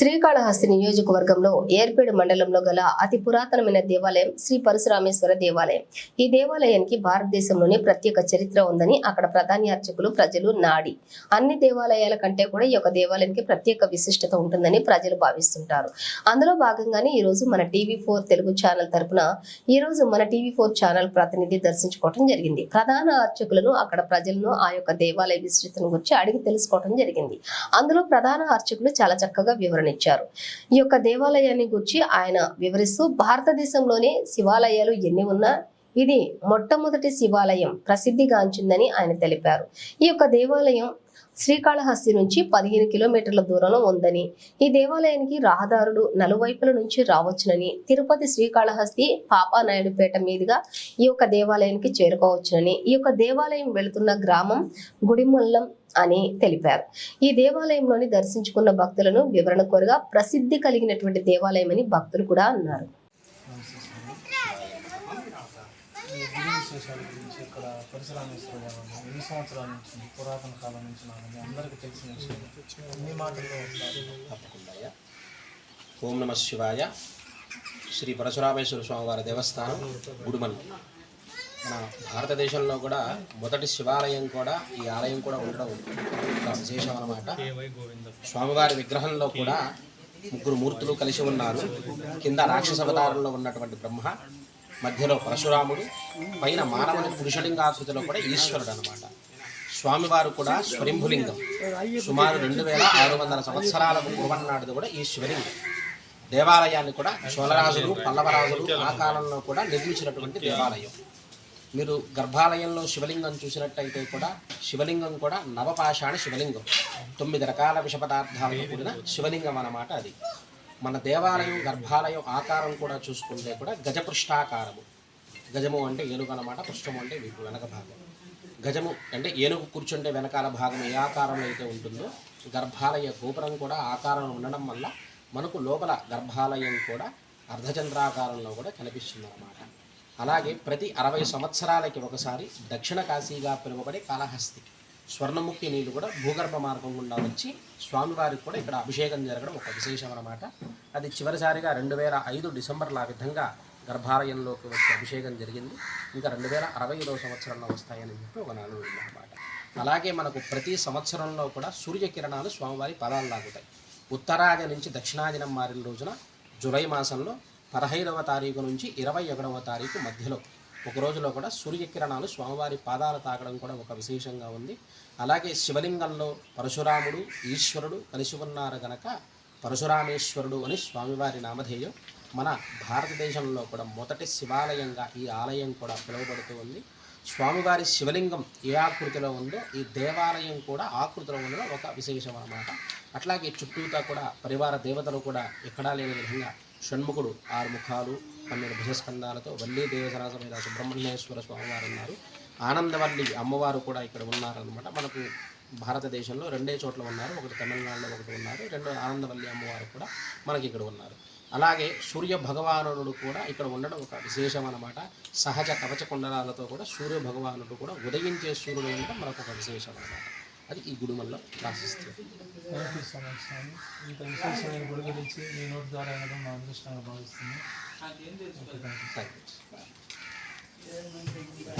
X-ray Srikalahasti నియోజకవర్గంలో ఏర్పేడు మండలంలో గల అతి పురాతనమైన దేవాలయం శ్రీ పరశురామేశ్వర దేవాలయం. ఈ దేవాలయానికి భారతదేశంలోనే ప్రత్యేక చరిత్ర ఉందని అక్కడ ప్రధాని అర్చకులు ప్రజలు నాడి. అన్ని దేవాలయాల కంటే కూడా ఈ యొక్క దేవాలయానికి ప్రత్యేక విశిష్టత ఉంటుందని ప్రజలు భావిస్తుంటారు. అందులో భాగంగానే ఈ రోజు మన టీవీ ఫోర్ తెలుగు ఛానల్ తరపున ఈ రోజు మన టీవీ ఫోర్ ఛానల్ ప్రతినిధి దర్శించుకోవడం జరిగింది. ప్రధాన అర్చకులను అక్కడ ప్రజలను ఆ యొక్క దేవాలయ విశిష్టతను గురించి అడిగి తెలుసుకోవడం జరిగింది. అందులో ప్రధాన అర్చకులు చాలా చక్కగా వివరణ ఇచ్చారు. ఈ యొక్క దేవాలయాన్ని గురించి ఆయన వివరిస్తూ భారతదేశంలోనే శివాలయాలు ఎన్ని ఉన్నా ఇది మొట్టమొదటి శివాలయం ప్రసిద్ధిగాంచిందని ఆయన తెలిపారు. ఈ యొక్క దేవాలయం శ్రీకాళహస్తి నుంచి పదిహేను కిలోమీటర్ల దూరంలో ఉందని. ఈ దేవాలయానికి రహదారులు నలువైపుల నుంచి రావచ్చునని తిరుపతి శ్రీకాళహస్తి పాపానాయుడుపేట మీదుగా ఈ యొక్క దేవాలయానికి చేరుకోవచ్చునని ఈ యొక్క దేవాలయం వెళుతున్న గ్రామం గుడిమల్లం అని తెలిపారు. ఈ దేవాలయంలోని దర్శించుకున్న భక్తులను వివరణ కోరగా ప్రసిద్ధి కలిగినటువంటి దేవాలయం అని భక్తులు కూడా అన్నారు. విశేషాల గురించి ఇక్కడ పరశురామేశ్వర దేవాలయం ఎన్ని సంవత్సరాల నుంచి పురాతన కాలం నుంచి నాది అందరికీ తెలిసిన విషయం అన్ని మాటల్లో తప్పకుండా ఓం నమ శివాయ. శ్రీ పరశురామేశ్వర స్వామివారి దేవస్థానం గుడిమల్. మన భారతదేశంలో కూడా మొదటి శివాలయం కూడా ఈ ఆలయం కూడా ఉండడం ఒక విశేషం అనమాట స్వామివారి విగ్రహంలో కూడా ముగ్గురు మూర్తులు కలిసి ఉన్నారు. కింద రాక్షస అవతారంలో ఉన్నటువంటి బ్రహ్మ. మధ్యలో పరశురాముడు పైన మానవుని పురుషలింగాకృతిలో కూడా ఈశ్వరుడు అనమాట స్వామివారు కూడా స్వరింభులింగం. సుమారు రెండు వేల ఆరు వందల సంవత్సరాల పూర్వన్నాటిది కూడా ఈ శివలింగం దేవాలయాన్ని కూడా చోళరాజులు పల్లవరాజులు ఆ కాలంలో కూడా నిర్మించినటువంటి దేవాలయం. మీరు గర్భాలయంలో శివలింగం చూసినట్టయితే కూడా శివలింగం కూడా నవపాషాణ శివలింగం. తొమ్మిది రకాల విష పదార్థాలతో కూడిన శివలింగం అన్నమాట అది. మన దేవాలయం గర్భాలయం ఆకారం కూడా చూసుకుంటే కూడా గజపృష్ఠాకారము గజము అంటే ఏనుగు అనమాట పృష్ఠము అంటే వీపు వెనక భాగం. గజము అంటే ఏనుగు కూర్చుంటే వెనకాల భాగం ఏ ఆకారంలో అయితే ఉంటుందో గర్భాలయ గోపురం కూడా ఆకారంలో ఉండడం వల్ల మనకు లోపల గర్భాలయం కూడా అర్ధచంద్రాకారంలో కూడా కనిపిస్తుంది అన్నమాట అలాగే ప్రతి అరవై సంవత్సరాలకి ఒకసారి దక్షిణ కాశీగా పిలువబడే కాళహస్తి. స్వర్ణముఖి నీళ్ళు కూడా భూగర్భ మార్గం గుండా వచ్చి స్వామివారికి కూడా ఇక్కడ అభిషేకం జరగడం ఒక విశేషం అన్నమాట. అది చివరిసారిగా రెండు వేల ఐదు డిసెంబర్లో ఆ విధంగా గర్భాలయంలోకి వచ్చి అభిషేకం జరిగింది. ఇంకా రెండు వేల అరవై సంవత్సరంలో వస్తాయని చెప్పి ఒక నాలుగు అన్నమాట. అలాగే మనకు ప్రతి సంవత్సరంలో కూడా సూర్యకిరణాలు స్వామివారి పదాలు లాగుతాయి. ఉత్తరాది నుంచి దక్షిణాదినం మారిన రోజున జూలై మాసంలో పదహైదవ తారీఖు నుంచి ఇరవై ఒకటవ తారీఖు మధ్యలో ఒక రోజులో కూడా సూర్యకిరణాలు స్వామివారి పాదాలు తాకడం కూడా ఒక విశేషంగా ఉంది. అలాగే శివలింగంలో పరశురాముడు ఈశ్వరుడు కలిసి ఉన్నారు గనక పరశురామేశ్వరుడు అని స్వామివారి నామధేయం మన భారతదేశంలో కూడా మొదటి శివాలయంగా ఈ ఆలయం కూడా పిలువబడుతూ ఉంది. స్వామివారి శివలింగం ఏ ఆకృతిలో ఉందో ఈ దేవాలయం కూడా ఆకృతిలో ఉండడం ఒక విశేషం అన్నమాట. అట్లాగే చుట్టూతా కూడా పరివార దేవతలు కూడా ఎక్కడా లేని విధంగా షణ్ముఖుడు ఆరు ముఖాలు పన్నెండు భుజస్కంధాలతో వల్లీ దేవసరా సమేత సుబ్రహ్మణ్యేశ్వర స్వామివారు ఉన్నారు ఆనందవల్లి అమ్మవారు కూడా ఇక్కడ ఉన్నారనమాట మనకు భారతదేశంలో రెండే చోట్ల ఉన్నారు. ఒకటి తమిళనాడులో ఒకటి ఉన్నారు. రెండు ఆనందవల్లి అమ్మవారు కూడా మనకి ఇక్కడ ఉన్నారు. అలాగే సూర్య భగవానుడు కూడా ఇక్కడ ఉండడం ఒక విశేషం అనమాట సహజ కవచ కుండలాలతో కూడా సూర్య భగవానుడు కూడా ఉదయించే సూర్యుడు ఉండడం మనకు ఒక విశేషం అనమాట అది ఈ గుడుమల్లో ప్రాశిస్తుంది థ్యాంక్ యూ సో మచ్ స్వామి. ఇంత విశేషమైన గుడి గురించి మీ నోటి ద్వారా అనడం మా థ్యాంక్ యూ